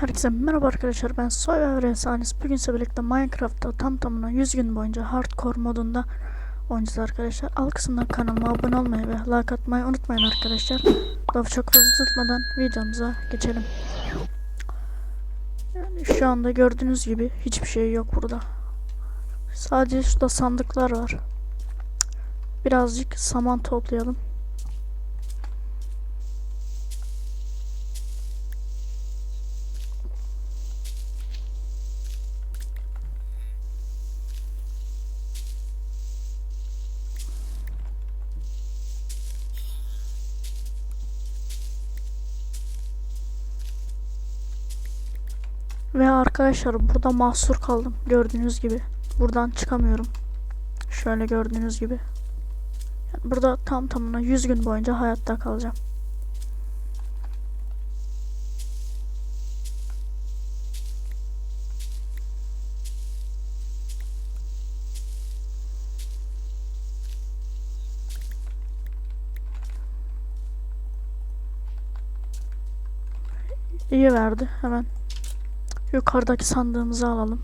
Herkese merhaba arkadaşlar ben Soy Efsanes Bugün size birlikte Minecraft'ta tam tamına 100 gün boyunca hardcore modunda oynayacağız arkadaşlar. Alt kısımdan kanalıma abone olmayı ve like atmayı unutmayın arkadaşlar. Lafı çok fazla tutmadan videomuza geçelim. Yani şu anda gördüğünüz gibi hiçbir şey yok burada. Sadece şurada sandıklar var. Birazcık saman toplayalım. Ve arkadaşlar burada mahsur kaldım gördüğünüz gibi. Buradan çıkamıyorum. Şöyle gördüğünüz gibi. Yani burada tam tamına 100 gün boyunca hayatta kalacağım. İyi verdi hemen. Yukarıdaki sandığımızı alalım.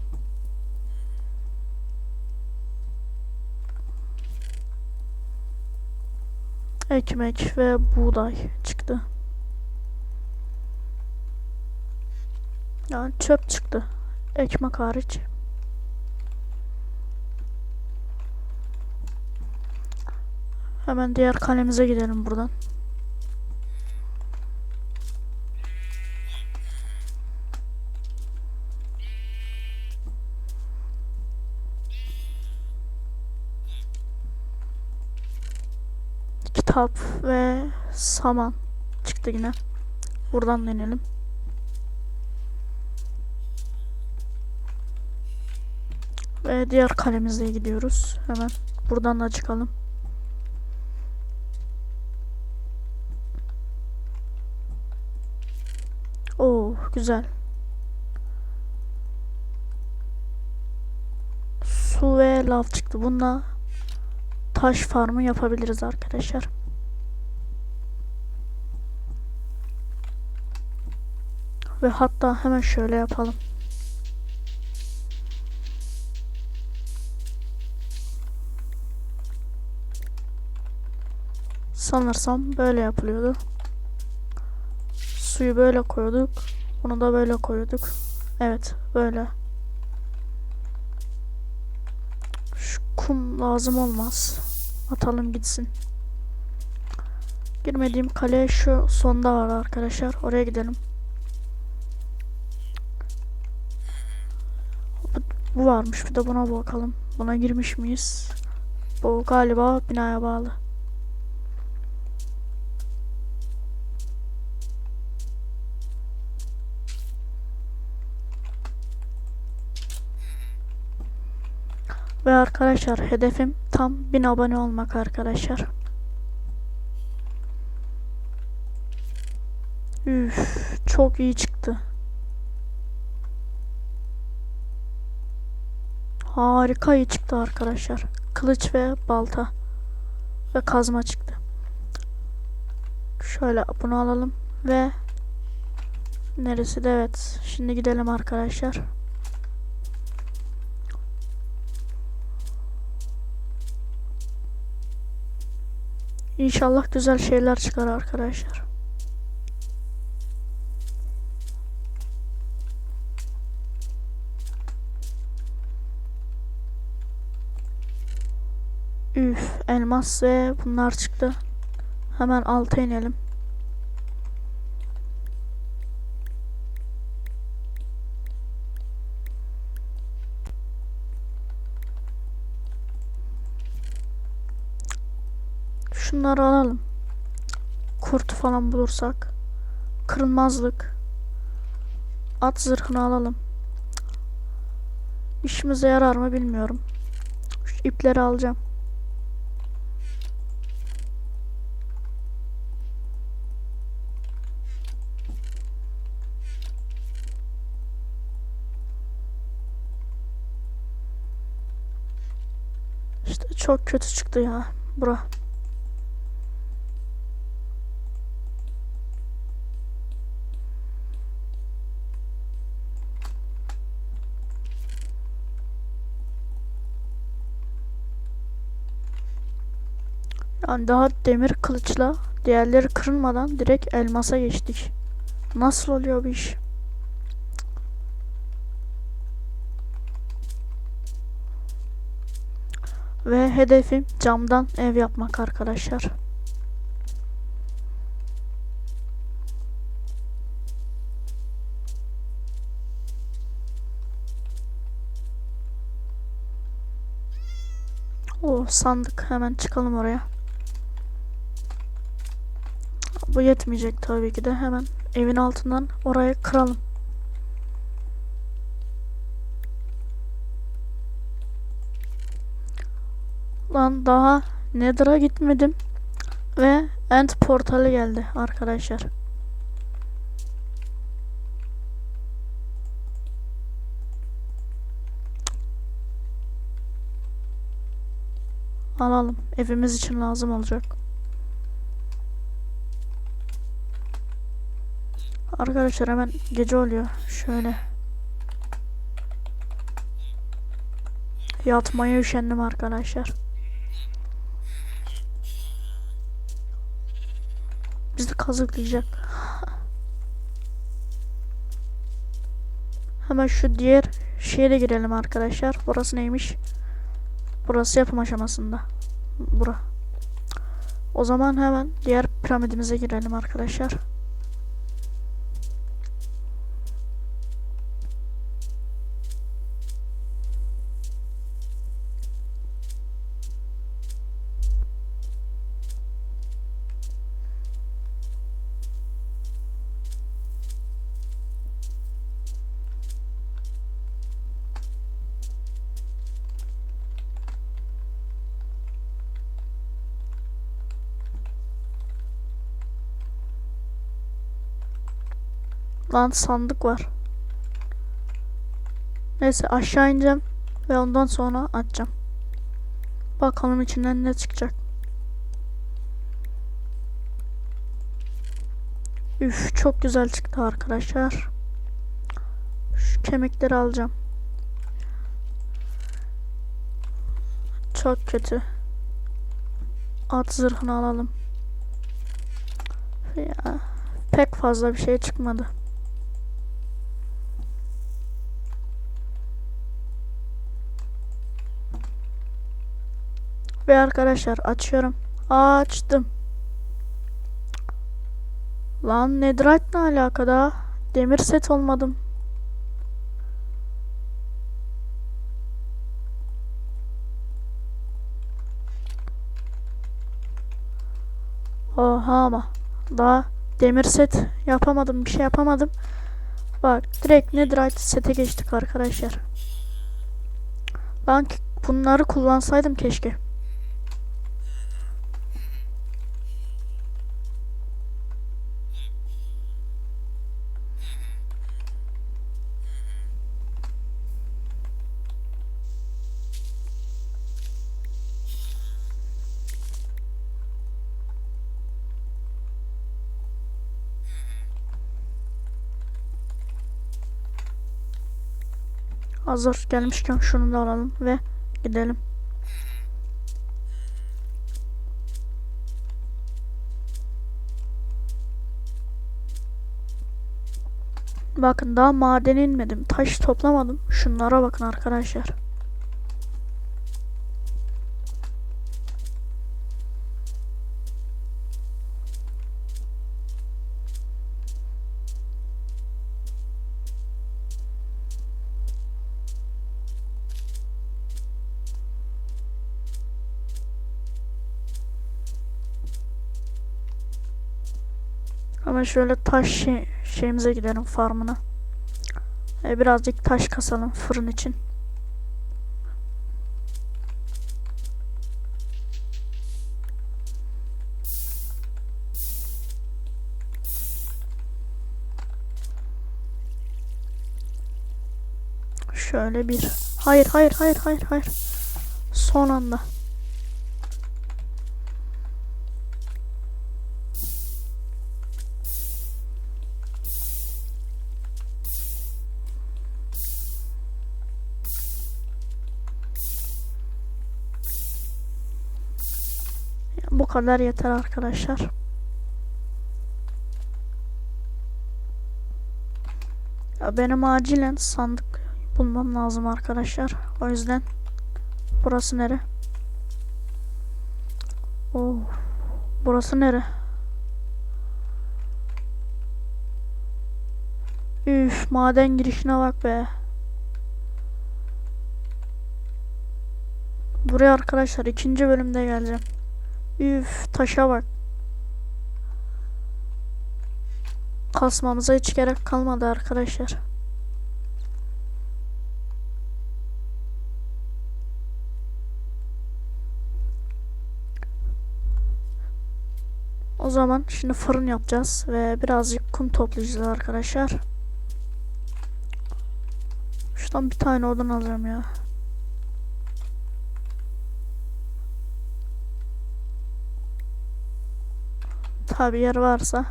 Ekmek ve buğday çıktı. Yani çöp çıktı. Ekmek hariç. Hemen diğer kalemize gidelim buradan. Kitap ve saman çıktı yine. Buradan deneyelim. Ve diğer kalemize gidiyoruz. Hemen buradan da çıkalım. Oo güzel. Su ve lav çıktı. Bununla taş farmı yapabiliriz arkadaşlar. Ve hatta hemen şöyle yapalım. Sanırsam böyle yapılıyordu. Suyu böyle koyuyorduk. Bunu da böyle koyuyorduk. Evet böyle. Şu kum lazım olmaz. Atalım gitsin. Girmediğim kale şu sonda var arkadaşlar. Oraya gidelim. Bu varmış. Bir de buna bakalım. Buna girmiş miyiz? Bu galiba binaya bağlı. Ve arkadaşlar hedefim tam 1000 abone olmak arkadaşlar. Üf, çok iyi çıktı. Harika çıktı arkadaşlar. Kılıç ve balta ve kazma çıktı. Şöyle bunu alalım ve neresi de evet. Şimdi gidelim arkadaşlar. İnşallah güzel şeyler çıkar arkadaşlar. Üf, elmas ve bunlar çıktı. Hemen alta inelim. Şunları alalım. Kurt falan bulursak. Kırılmazlık. At zırhını alalım. İşimize yarar mı bilmiyorum. Şu ipleri alacağım. Çok kötü çıktı ya. Bura. Yani daha demir kılıçla diğerleri kırılmadan direkt elmasa geçtik. Nasıl oluyor bu iş? Ve hedefim camdan ev yapmak arkadaşlar. O sandık hemen çıkalım oraya. Bu yetmeyecek tabii ki de hemen evin altından oraya kıralım. Lan daha Nether'a gitmedim ve End portalı geldi arkadaşlar. Alalım. Evimiz için lazım olacak. Arkadaşlar hemen gece oluyor. Şöyle. Yatmaya üşendim arkadaşlar. Bizi kazıklayacak. Hemen şu diğer şeye de girelim arkadaşlar. Burası neymiş? Burası yapım aşamasında. Bura. O zaman hemen diğer piramidimize girelim arkadaşlar. Lan sandık var. Neyse aşağı ineceğim ve ondan sonra açacağım. Bakalım içinden ne çıkacak. Üf çok güzel çıktı arkadaşlar. Şu kemikleri alacağım. Çok kötü. At zırhını alalım. Ya pek fazla bir şey çıkmadı. Ve arkadaşlar açıyorum. Açtım. Lan Netherite ne alakada? Demir set olmadım. Oha ama daha demir set yapamadım bir şey yapamadım. Bak direkt Netherite sete geçtik arkadaşlar. Ben bunları kullansaydım keşke. Hazır gelmişken şunu da alalım ve gidelim. Bakın daha madene inmedim. Taş toplamadım. Şunlara bakın arkadaşlar. Ama şöyle taş şey, şeyimize gidelim farmına. E, birazcık taş kasalım fırın için. Şöyle bir. Hayır hayır hayır hayır hayır. Son anda. Kadar yeter arkadaşlar. Ya benim acilen sandık bulmam lazım arkadaşlar. O yüzden burası nere? Oh. Burası nere? Üf maden girişine bak be. Buraya arkadaşlar ikinci bölümde geleceğim. Üf taşa bak. Kasmamıza hiç gerek kalmadı arkadaşlar. O zaman şimdi fırın yapacağız ve birazcık kum toplayacağız arkadaşlar. Şuradan bir tane odun alacağım ya. Tabi yer varsa.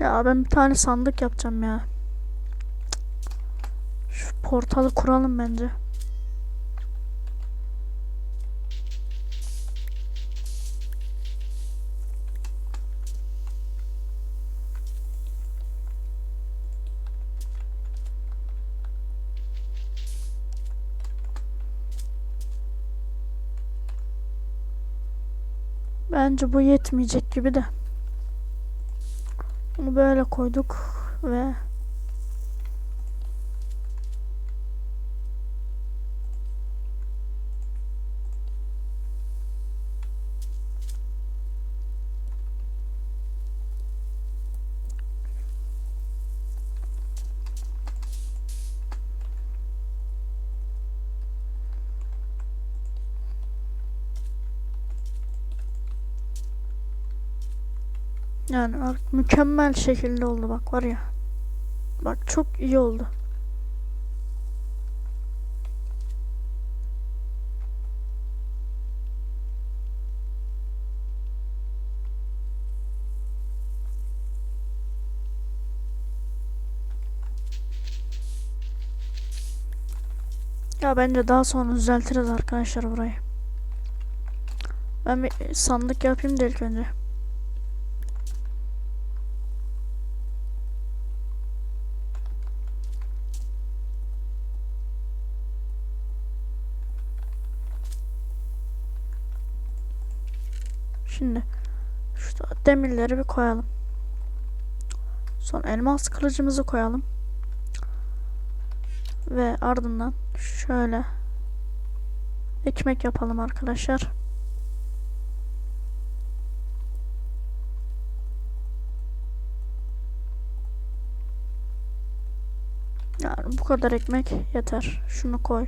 Ya ben bir tane sandık yapacağım ya. Şu portalı kuralım bence. Bence bu yetmeyecek gibi de. Bunu böyle koyduk ve Yani ar- mükemmel şekilde oldu bak var ya. Bak çok iyi oldu. Ya bence daha sonra düzeltiriz arkadaşlar burayı. Ben bir sandık yapayım da ilk önce. Şimdi şu demirleri bir koyalım. Sonra elmas kılıcımızı koyalım. Ve ardından şöyle ekmek yapalım arkadaşlar. Yani bu kadar ekmek yeter. Şunu koy.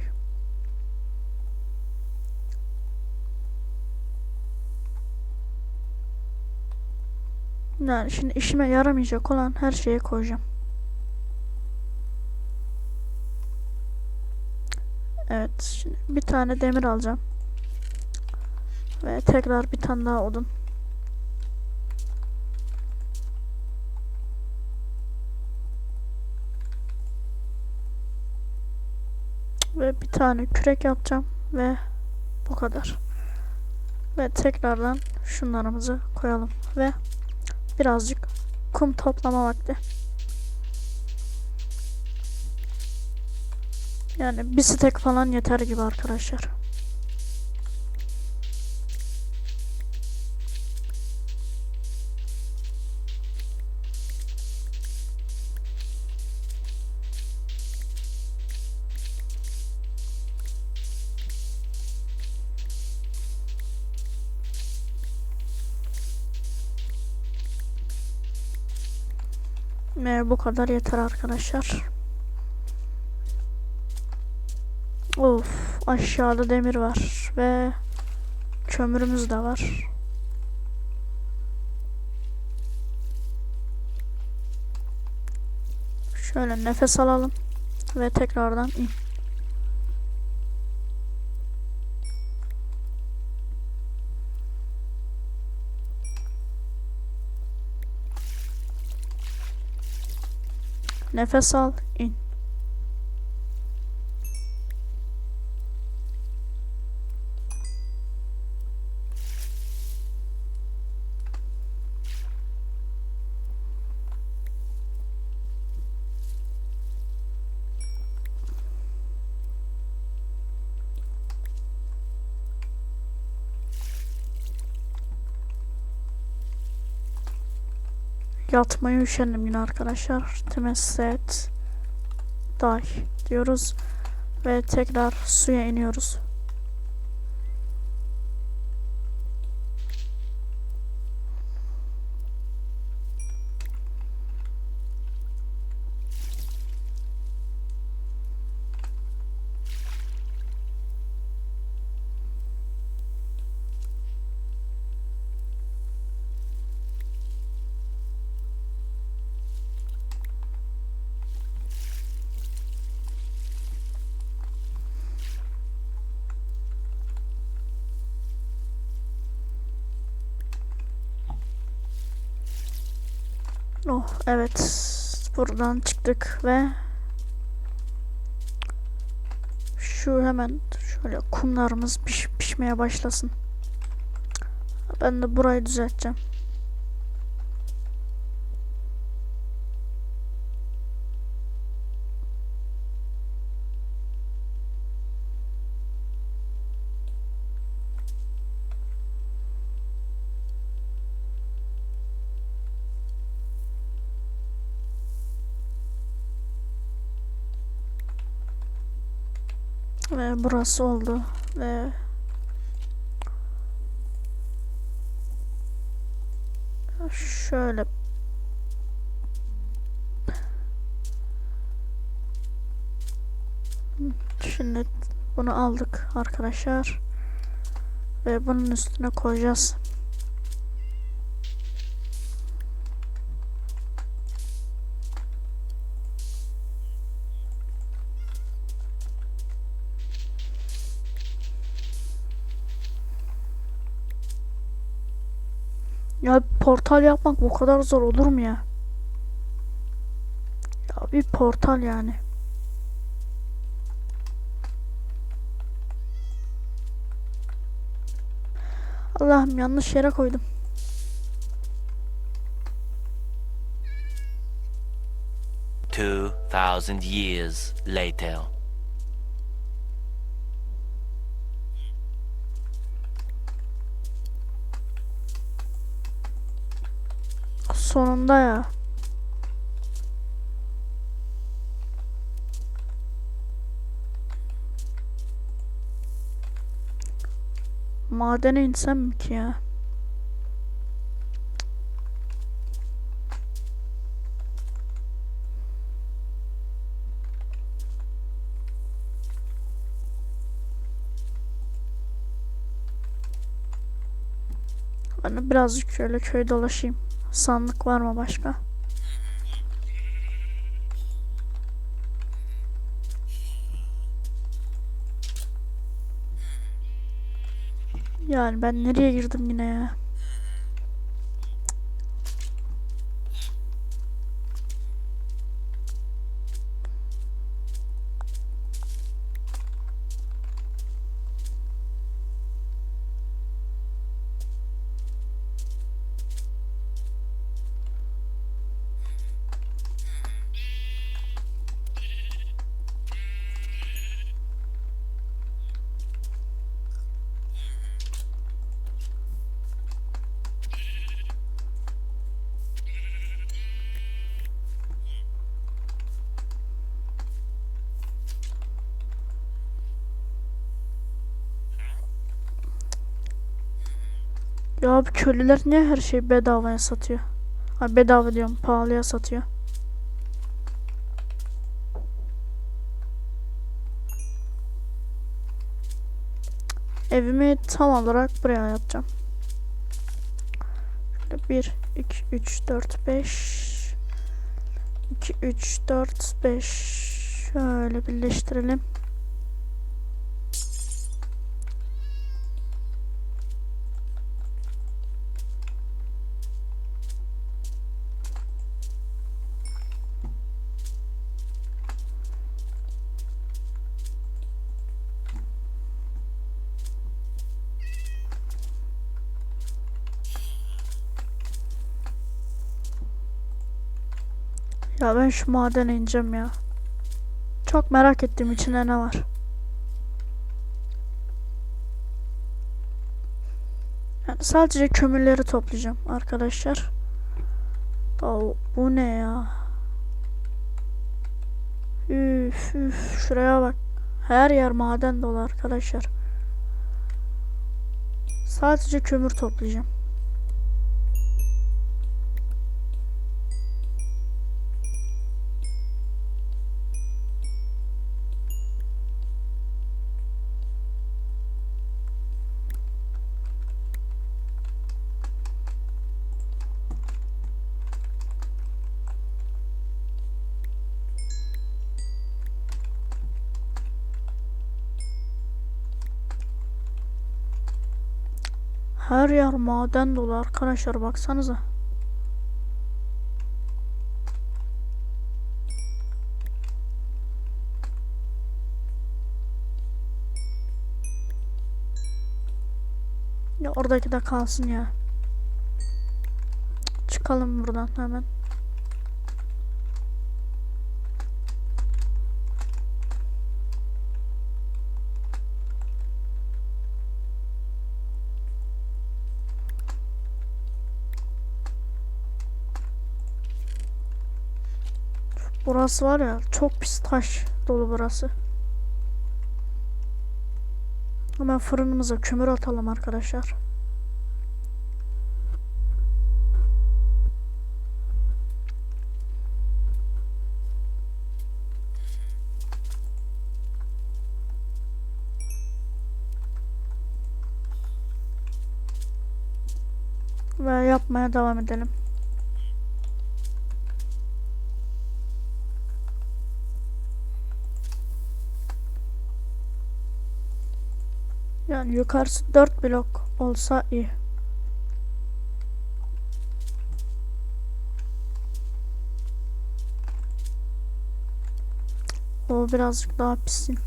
Yani şimdi işime yaramayacak olan her şeye koyacağım. Evet şimdi bir tane demir alacağım. Ve tekrar bir tane daha odun. Ve bir tane kürek yapacağım ve bu kadar. Ve tekrardan şunlarımızı koyalım ve birazcık kum toplama vakti. Yani bir stek falan yeter gibi arkadaşlar. Ve bu kadar yeter arkadaşlar. Of aşağıda demir var ve kömürümüz de var. Şöyle nefes alalım ve tekrardan in. Nefes al, in. Yatmaya üşendim yine arkadaşlar. Temesset. Day diyoruz. Ve tekrar suya iniyoruz. Oh evet. Buradan çıktık ve şu hemen şöyle kumlarımız piş, pişmeye başlasın. Ben de burayı düzelteceğim. Ve burası oldu ve şöyle Şimdi bunu aldık arkadaşlar ve bunun üstüne koyacağız. Portal yapmak bu kadar zor olur mu ya? Ya bir portal yani. Allah'ım yanlış yere koydum. Two thousand years later. Sonunda ya. Madene insem ki ya? Ben birazcık şöyle köy dolaşayım. Sandık var mı başka? Yani ben nereye girdim yine ya? Ya abi köylüler niye her şeyi bedavaya satıyor? Ha bedava diyorum pahalıya satıyor. Evimi tam olarak buraya yapacağım. Şöyle 1, 2, 3, 4, 5 2, 3, 4, 5 Şöyle birleştirelim. Ya ben şu madene ineceğim ya. Çok merak ettim içinde ne var. Yani sadece kömürleri toplayacağım arkadaşlar. Ya bu ne ya? Üf üf şuraya bak. Her yer maden dolu arkadaşlar. Sadece kömür toplayacağım. Her yer maden dolu arkadaşlar baksanıza. Ya oradaki de kalsın ya. Çıkalım buradan hemen. Burası var ya çok pis taş dolu burası. Hemen fırınımıza kömür atalım arkadaşlar. Ve yapmaya devam edelim. Yani yukarısı 4 blok olsa iyi. O birazcık daha pissin.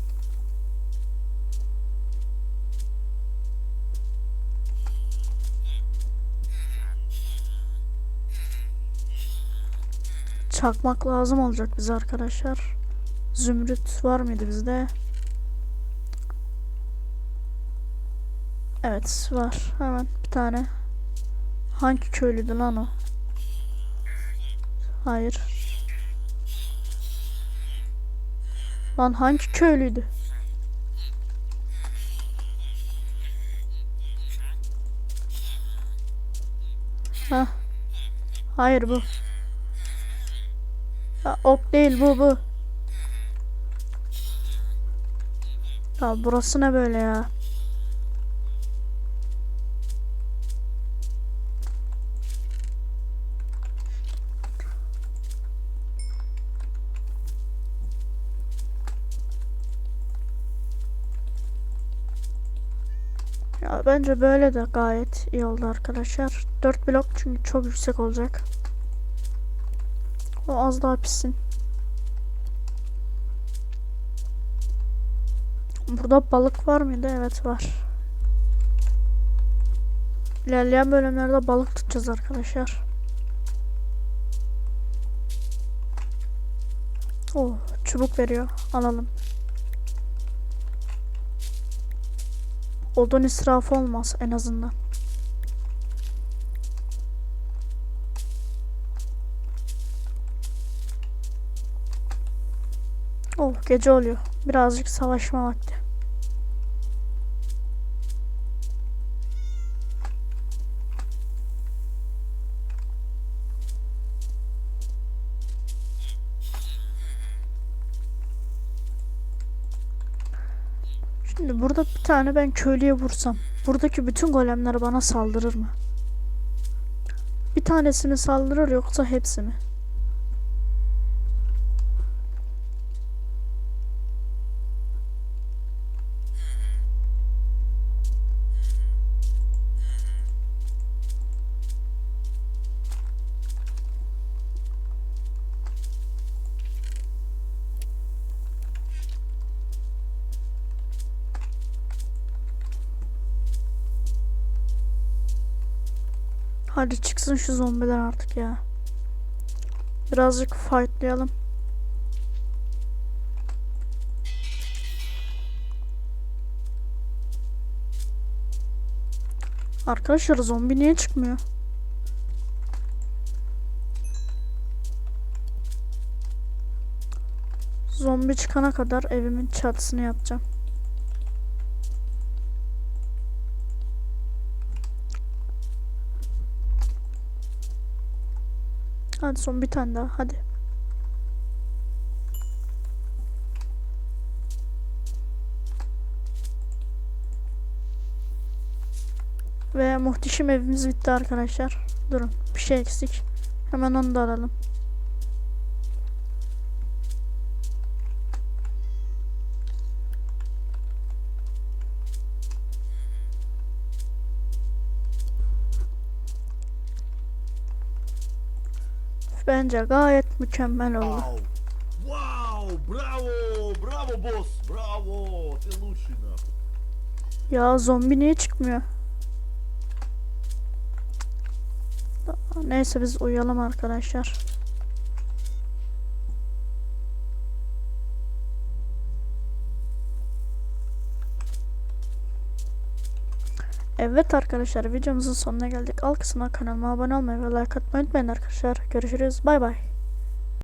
Çakmak lazım olacak bize arkadaşlar. Zümrüt var mıydı bizde? Evet var. Hemen bir tane. Hangi köylüydü lan o? Hayır. Lan hangi köylüydü? Ha. Hayır bu. Ya ok değil bu bu. Ya burası ne böyle ya? Bence böyle de gayet iyi oldu arkadaşlar. 4 blok çünkü çok yüksek olacak. O az daha pişsin. Burada balık var mıydı? Evet var. İlerleyen bölümlerde balık tutacağız arkadaşlar. Oh, çubuk veriyor. Alalım. Odun israfı olmaz en azından. Oh gece oluyor. Birazcık savaşma vakti. Şimdi burada bir tane ben köylüye vursam. Buradaki bütün golemler bana saldırır mı? Bir tanesi mi saldırır yoksa hepsi mi? Hadi çıksın şu zombiler artık ya. Birazcık fightlayalım. Arkadaşlar zombi niye çıkmıyor? Zombi çıkana kadar evimin çatısını yapacağım. Hadi son bir tane daha hadi. Ve muhteşem evimiz bitti arkadaşlar. Durun bir şey eksik. Hemen onu da alalım. Bence gayet mükemmel oldu. Вау! Вау! Браво! Браво, босс! Браво! Ты лучший, нахуй! Ya zombi niye çıkmıyor? Neyse biz uyuyalım arkadaşlar. Evet arkadaşlar videomuzun sonuna geldik. Alt kısmına kanalıma abone olmayı ve like atmayı unutmayın arkadaşlar. Görüşürüz. Bay bay.